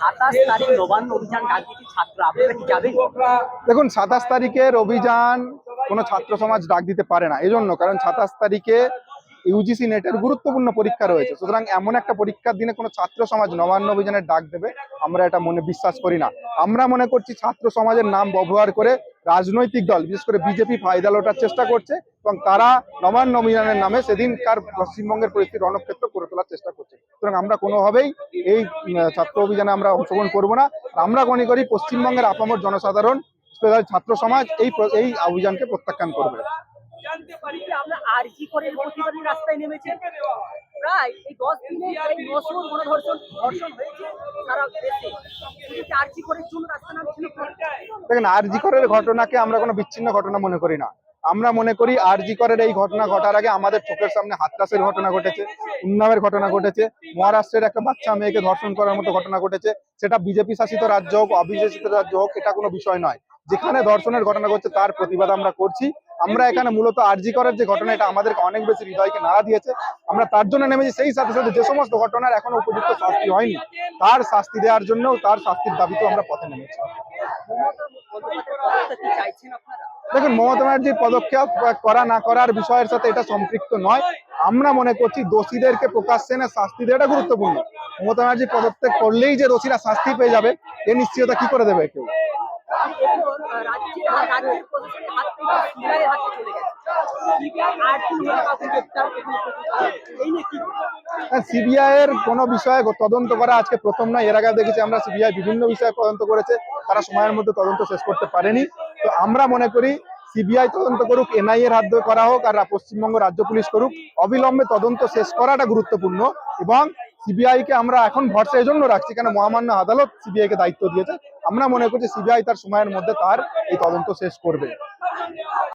সাতাশ তারিখ নবান্ন অভিযান ছাত্র। আপনারা কি যাবেন? দেখুন, সাতাশ তারিখের অভিযান কোনো ছাত্র সমাজ ডাক দিতে পারে না। এই জন্য কারণ সাতাশ তারিখে ইউজিসি নেটের গুরুত্বপূর্ণ পরীক্ষা রয়েছে। সুতরাং এমন একটা পরীক্ষার দিনে কোনো ছাত্র সমাজ নবান্ন অভিযানের ডাক দেবে, আমরা এটা মনে, বিশ্বাস করি না। আমরা মনে করছি ছাত্র সমাজের নাম ব্যবহার করে রাজনৈতিক দল, বিশেষ করে বিজেপি ফায়দা লোটার চেষ্টা করছে এবং তারা নবান্ন অভিযানের নামে সেদিনকার পশ্চিমবঙ্গের পরিস্থিতি রণক্ষেত্র করে তোলার চেষ্টা করছে। সুতরাং আমরা কোনোভাবেই এই ছাত্র অভিযানে আমরা অংশগ্রহণ করব না। আমরা মনে করি পশ্চিমবঙ্গের আপামর জনসাধারণ স্পেশাল ছাত্র সমাজ এই এই অভিযানকে প্রত্যাখ্যান করবে। যে আমরা আরজি করে দেখেন আরজি করের ঘটনাকে আমরা কোনো বিচ্ছিন্ন ঘটনা মনে করি না। আমরা মনে করি আরজি করের এই ঘটনা ঘটার আগে আমাদের চোখের সামনে হাতরাসের ঘটনা ঘটেছে উন্নামের ঘটনা ঘটেছে, মহারাষ্ট্রের একটা বাচ্চা মেয়েকে ধর্ষণ করার মতো ঘটনা ঘটেছে, সেটা বিজেপি শাসিত রাজ্য হোক, অবিশাসিত রাজ্য হোক, এটা কোনো বিষয় নয়। যেখানে ধর্ষণের ঘটনা ঘটছে, তার প্রতিবাদ আমরা করছি। আমরা এখানে মূলত আরজি করার যে ঘটনা, এটা আমাদেরকে অনেক বেশি হৃদয়কে নাড়া দিয়েছে। আমরা তার জন্য নেমেছি, সেই সাথে সাথে যে সমস্ত ঘটনার এখনও উপযুক্ত শাস্তি হয়নি, তার শাস্তি দেওয়ার জন্য তার শাস্তির দাবিতেও আমরা পথে নেমেছি। দেখুন, মমতা ব্যানার্জির পদক্ষেপ করা না করার বিষয়ের সাথে এটা সম্পৃক্ত নয়। আমরা মনে করছি দোষীদেরকে প্রকাশ্যে এনে শাস্তি দেওয়াটা গুরুত্বপূর্ণ। মমতা ব্যানার্জি পদক্ষেপ করলেই যে দোষীরা শাস্তি পেয়ে যাবে, এ নিশ্চয়তা কি করে দেবে কেউ? কি সিবিআই এর কোনো বিষয়ে তদন্ত করা আজকে প্রথম নয়। এর আগে দেখেছি আমরা সিবিআই বিভিন্ন বিষয়ে তদন্ত করেছে। তারা সময়ের মধ্যে তদন্ত শেষ করতে পারেনি। তো আমরা মনে করি সিবিআই তদন্ত করুক এনআই এর হাত ধরে করা হোক, আর পশ্চিমবঙ্গ রাজ্য পুলিশ করুক, অবিলম্বে তদন্ত শেষ করাটা গুরুত্বপূর্ণ এবং সিবিআই কে আমরা এখন ভরসা এই জন্য রাখছি, কেন মহামান্য আদালত সিবিআই কে দায়িত্ব দিয়েছে। আমরা মনে করছি সিবিআই তার সময়ের মধ্যে তার এই তদন্ত শেষ করবে।